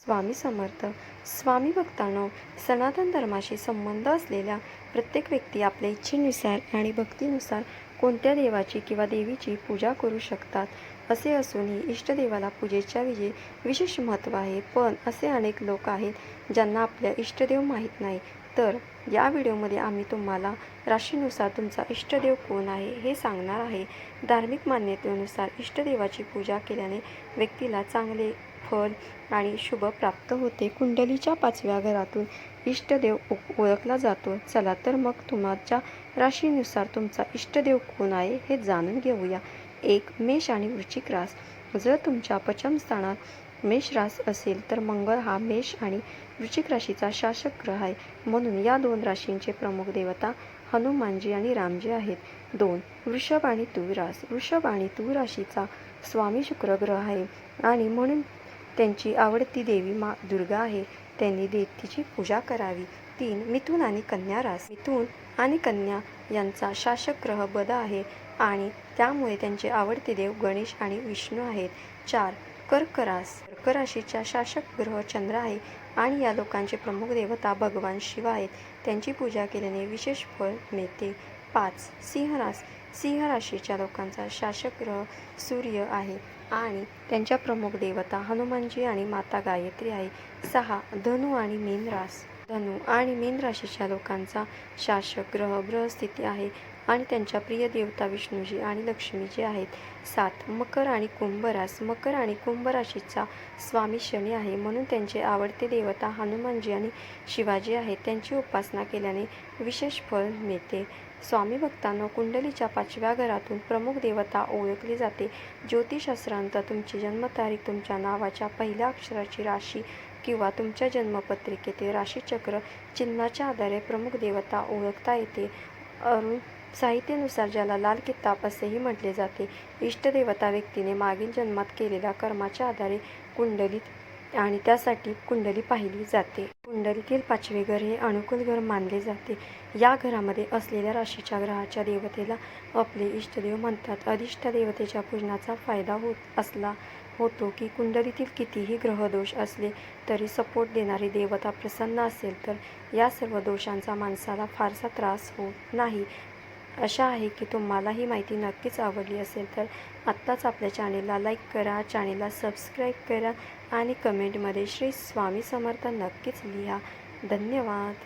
स्वामी समर्थ. स्वामी भक्तांनो सनातन धर्माशी संबंध असलेल्या प्रत्येक व्यक्ती आपल्या इच्छेनुसार आणि भक्तीनुसार कोणत्या देवाची किंवा देवीची पूजा करू शकतात असे असूनही इष्टदेवाला पूजेच्या विजे विशेष महत्त्व आहे. पण असे अनेक लोक आहेत ज्यांना आपल्या इष्टदेव माहीत नाही. तर या व्हिडिओमध्ये आम्ही तुम्हाला राशीनुसार तुमचा इष्टदेव कोण आहे हे सांगणार आहे. धार्मिक मान्यतेनुसार इष्टदेवाची पूजा केल्याने व्यक्तीला चांगले फल आणि शुभ प्राप्त होते. कुंडलीच्या पाचव्या घरातून इष्टदेव ओ- ओळखला जातो. चला तर मग तुमच्या राशीनुसार तुमचा इष्टदेव कोण आहे हे जाणून घेऊया. एक मेष आणि वृश्चिक रास. जर तुमच्या पचमस्थानात मेष रास असेल तर मंगळ हा मेष आणि वृश्चिक राशीचा शासक ग्रह आहे. म्हणून या दोन राशींचे प्रमुख देवता हनुमानजी आणि रामजी आहेत. दोन वृषभ आणि तुविरास वृषभ आणि तूळ राशीचा स्वामी शुक्र ग्रह आहे. आणि म्हणून त्यांची आवडती देवी मा दुर्गा आहे. त्यांनी देवीची पूजा करावी. तीन मिथून आणि कन्या रास. मिथून आणि कन्या यांचा शासक ग्रह बद आहे. आणि त्यामुळे त्यांचे आवडते देव गणेश आणि विष्णू आहेत. चार कर्करास. कर्कराशीचा शासक ग्रह चंद्र आहे आणि या लोकांचे प्रमुख देवता भगवान शिव आहेत. त्यांची पूजा केल्याने विशेष फळ मिळते. पाच सिंहरास. सिंह राशीच्या लोकांचा शासक ग्रह सूर्य आहे आणि त्यांच्या प्रमुख देवता हनुमानजी आणि माता गायत्री आहे. सहा धनु आणि मीन रास धनु आणि मीन राशीच्या लोकांचा शासक ग्रह ग्रहस्थिती आहे. आणि त्यांच्या प्रिय देवता विष्णूजी आणि लक्ष्मीजी आहेत. सात मकर आणि कुंभरास. मकर आणि कुंभ राशीचा स्वामी शनी आहे. म्हणून त्यांचे आवडते देवता हनुमानजी आणि शिवाजी आहेत. त्यांची उपासना केल्याने विशेष फळ मिळते. स्वामी भक्तांना कुंडलीच्या पाचव्या घरातून प्रमुख देवता ओळखली जाते. ज्योतिषशास्त्रांत तुमची जन्मतारीख तुमच्या नावाच्या पहिल्या अक्षराची राशी किंवा तुमच्या जन्मपत्रिकेतील राशीचक्र चिन्हाच्या आधारे प्रमुख देवता ओळखता येते. अरुण साहित्यानुसार ज्याला लाल किताब असेही म्हटले जाते इष्टदेवता व्यक्तीने मागील जन्मात केलेल्या कर्माच्या आधारे कुंडलीत आणि त्यासाठी कुंडली पाहिली जाते. कुंडलीतील पाचवे घर हे अनुकूल घर मानले जाते. या घरामध्ये असलेल्या राशीच्या ग्रहाच्या देवतेला आपले इष्टदेव म्हणतात. अधिष्ट देवतेच्या पूजनाचा फायदा होत असला होतो की कुंडलीतील कितीही ग्रहदोष असले तरी सपोर्ट देणारी देवता प्रसन्न असेल तर या सर्व दोषांचा माणसाला फारसा त्रास होत नाही. अशा आहे की तुम्हाला ही माहिती नक्कीच आवडली असेल तर आत्ताच आपल्या चॅनेलला लाईक करा चॅनेलला सबस्क्राईब करा आणि कमेंटमध्ये श्री स्वामी समर्थ नक्कीच लिहा. धन्यवाद.